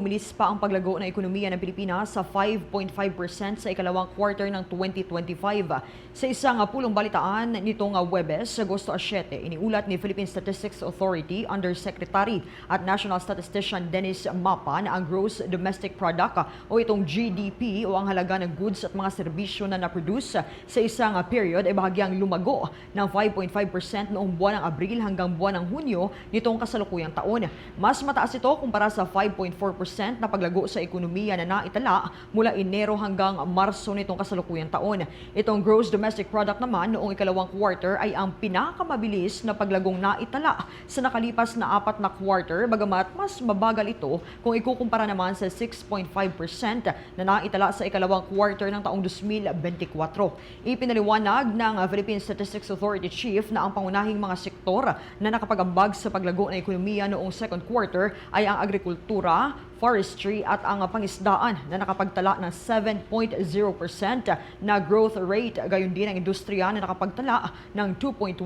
Umilis pa ang paglago ng ekonomiya ng Pilipinas sa 5.5% sa ikalawang quarter ng 2025. Sa isang pulong balitaan nitong Webes, Agosto 7, iniulat ni Philippine Statistics Authority Undersecretary at National Statistician Dennis Mapa na ang Gross Domestic Product o itong GDP o ang halaga ng goods at mga serbisyo na na-produce sa isang period ay bahagyang lumago ng 5.5% noong buwan ng Abril hanggang buwan ng Hunyo nitong kasalukuyang taon. Mas mataas ito kumpara sa 5.4% na paglago sa ekonomiya na naitala mula Enero hanggang Marso nitong kasalukuyang taon. Itong gross domestic product naman noong ikalawang quarter ay ang pinakamabilis na paglagong naitala sa nakalipas na apat na quarter bagamat mas mabagal ito kung ikukumpara naman sa 6.5% na naitala sa ikalawang quarter ng taong 2024. Ipinaliwanag ng Philippine Statistics Authority Chief na ang pangunahing mga sektor na nakapagambag sa paglago ng ekonomiya noong second quarter ay ang agrikultura, forestry at ang pangisdaan na nakapagtala ng 7.0% na growth rate. Gayon din ang industriya na nakapagtala ng 2.1%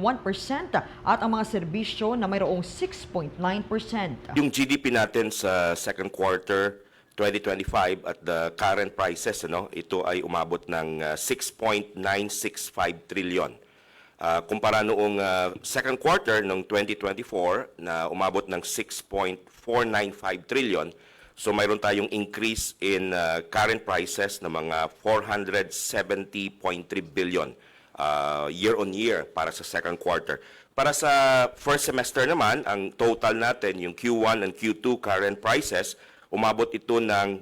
at ang mga serbisyo na mayroong 6.9%. Yung GDP natin sa second quarter 2025 at the current prices, ano, ito ay umabot ng uh, 6.965 trillion. Uh, kumpara noong uh, second quarter ng 2024 na umabot ng 6.495 trillion, so mayroon tayong increase in uh, current prices na mga 470.3 billion uh, year on year para sa second quarter. Para sa first semester naman, ang total natin, yung Q1 and Q2 current prices, umabot ito ng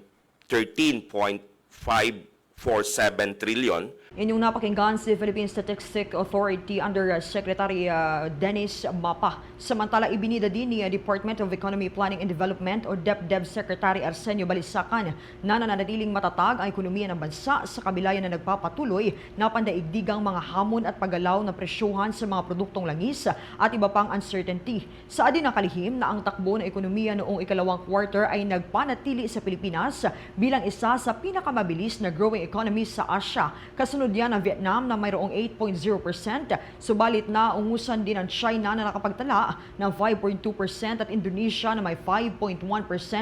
13.547 trillion. Inyong napakinggan si Philippine Statistics Authority under uh, Secretary uh, Dennis Mapa. Samantala, ibinida din ni uh, Department of Economy Planning and Development o DepDev Secretary Arsenio Balisacan na nananatiling matatag ang ekonomiya ng bansa sa kabila yan na nagpapatuloy na pandaigdigang mga hamon at paggalaw na presyuhan sa mga produktong langis at iba pang uncertainty. Sa adin ng kalihim na ang takbo ng ekonomiya noong ikalawang quarter ay nagpanatili sa Pilipinas bilang isa sa pinakamabilis na growing economy sa Asia. Kasunod yan ang Vietnam na mayroong 8.0%, subalit na ungusan din ang China na nakapagtala ng 5.2% at Indonesia na may 5.1%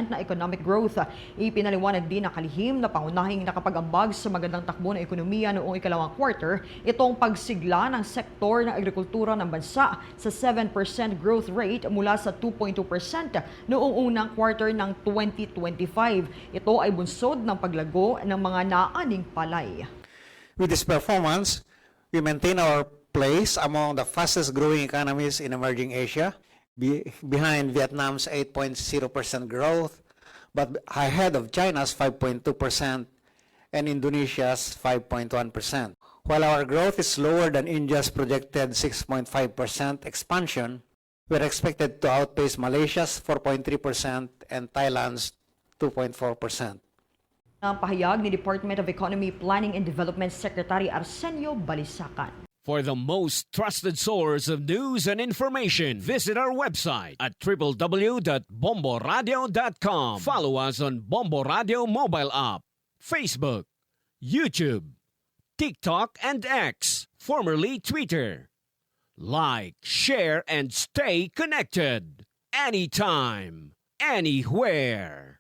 na economic growth. Ipinaliwanag din ng kalihim na pangunahing nakapag-ambag sa magandang takbo ng ekonomiya noong ikalawang quarter itong pagsigla ng sektor ng agrikultura ng bansa sa 7% growth rate mula sa 2.2% noong unang quarter ng 2025. Ito ay bunsod ng paglago ng mga naaning palay. With this performance, we maintain our place among the fastest growing economies in emerging Asia, be, behind Vietnam's 8.0% growth, but ahead of China's 5.2% and Indonesia's 5.1%. While our growth is lower than India's projected 6.5% expansion, we're expected to outpace Malaysia's 4.3% and Thailand's 2.4%. Ang pahayag ni Department of Economy, Planning and Development Secretary Arsenio Balisacan. For the most trusted source of news and information, visit our website at www.bomboradio.com. Follow us on Bombo Radio mobile app, Facebook, YouTube, TikTok, and X, formerly Twitter. Like, share, and stay connected. Anytime, anywhere.